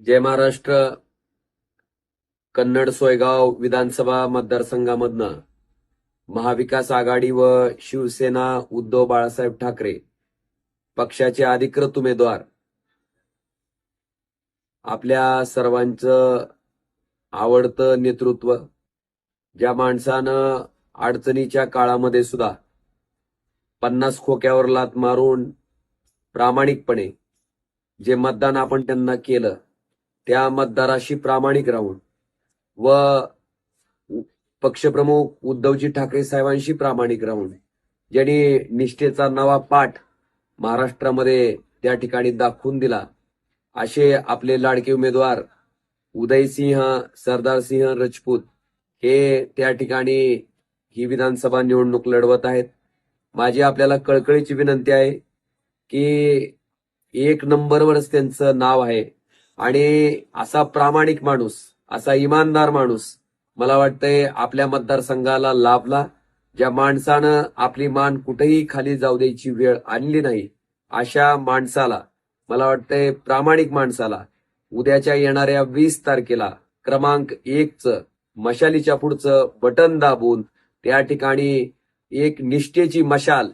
जय महाराष्ट्र कन्नड सोयगाव विधानसभा मतदारसंघामधनं महाविकास आघाडी व शिवसेना उद्धव बाळासाहेब ठाकरे पक्षाचे अधिकृत उमेदवार. आपल्या सर्वांचं आवडतं नेतृत्व ज्या माणसानं अडचणीच्या काळामध्ये सुद्धा पन्नास खोक्यावर लात मारून प्रामाणिकपणे जे मतदान आपण त्यांना केलं त्या मतदाराशी प्रामाणिक राहून व पक्षप्रमुख उद्धवजी ठाकरे साहेबांशी प्रामाणिक राहून ज्यांनी निष्ठेचा नवा पाठ महाराष्ट्रामध्ये त्या ठिकाणी दाखवून दिला. असे आपले लाडके उमेदवार उदयसिंह सरदारसिंह राजपूत हे त्या ठिकाणी ही विधानसभा निवडणूक लढवत आहेत. माझी आपल्याला कळकळीची विनंती आहे की एक नंबरवरच त्यांचं नाव आहे. आणि असा प्रामाणिक माणूस असा इमानदार माणूस मला वाटतंय आपल्या मतदारसंघाला लाभला. ज्या माणसानं आपली मान कुठेही खाली जाऊ द्यायची वेळ आणली नाही अशा माणसाला मला वाटतंय प्रामाणिक माणसाला उद्याच्या येणाऱ्या वीस तारखेला क्रमांक एकच मशालीच्या पुढचं बटन दाबून त्या ठिकाणी एक निष्ठेची मशाल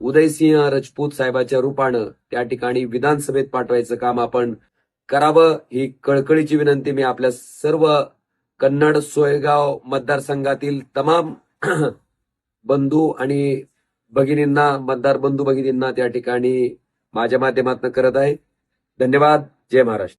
उदयसिंह राजपूत साहेबाच्या रूपानं त्या ठिकाणी विधानसभेत पाठवायचं काम आपण करावं ही कळकळीची विनंती मी आपल्या सर्व कन्नड सोयगाव मतदारसंघातील तमाम बंधू आणि भगिनींना मतदार बंधू भगिनींना त्या ठिकाणी माझ्या माध्यमातून करत आहे. धन्यवाद. जय महाराष्ट्र.